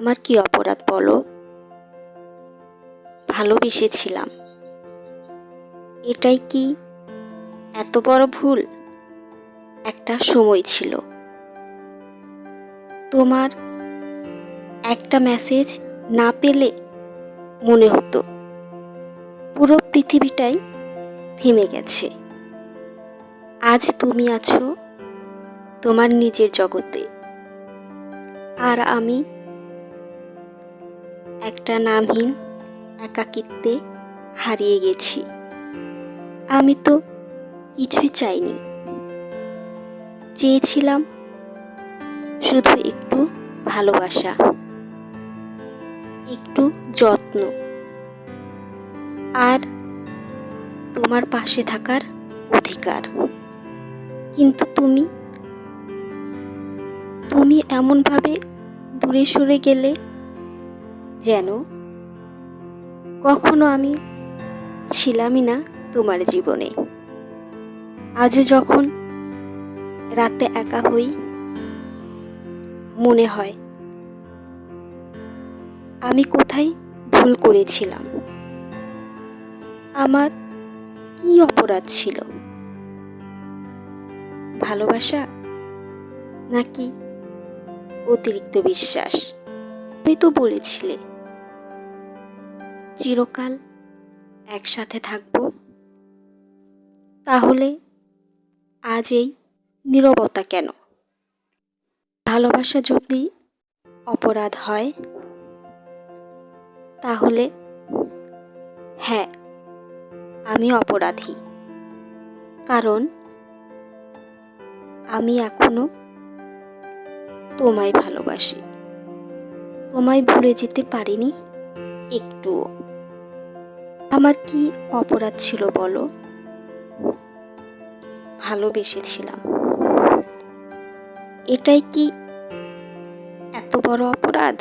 আমার কি অপরাধ বলো? ভালোবেসেছিলাম। এটাই কি এত বড় ভুল? একটা সময় ছিল। তোমার একটা মেসেজ না পেলে মনে হতো, পুরো পৃথিবীটাই থেমে গেছে। আজ তুমি আছো তোমার নিজের জগতে। আর আমি একটা নামহীন একাকিত্বে হারিয়ে গেছি। আমি তো কিছুই চাইনি। চেয়েছিলাম শুধু একটু ভালোবাসা, একটু যত্ন। আর তোমার পাশে থাকার অধিকার। কিন্তু তুমি তুমি এমনভাবে দূরে সরে গেলে যেন কখনো আমি ছিলামই না তোমার জীবনে। আজও যখন রাতে একা হই, মনে হয় আমি কোথায় ভুল করেছিলাম। আমার কি অপরাধ ছিল? ভালোবাসা নাকি অতিরিক্ত বিশ্বাস? তুমি তো বলেছিলে চিরকাল একসাথে থাকব। তাহলে আজ এই নীরবতা কেন? ভালোবাসা যদি অপরাধ হয়, তাহলে হ্যাঁ আমি অপরাধী। কারণ আমি এখনও তোমায় ভালোবাসি। তোমায় ভুলে যেতে পারিনি একটুও। আমার কি অপরাধ ছিল বলো? ভালোবেসেছিলাম। এটাই কি এত বড় অপরাধ?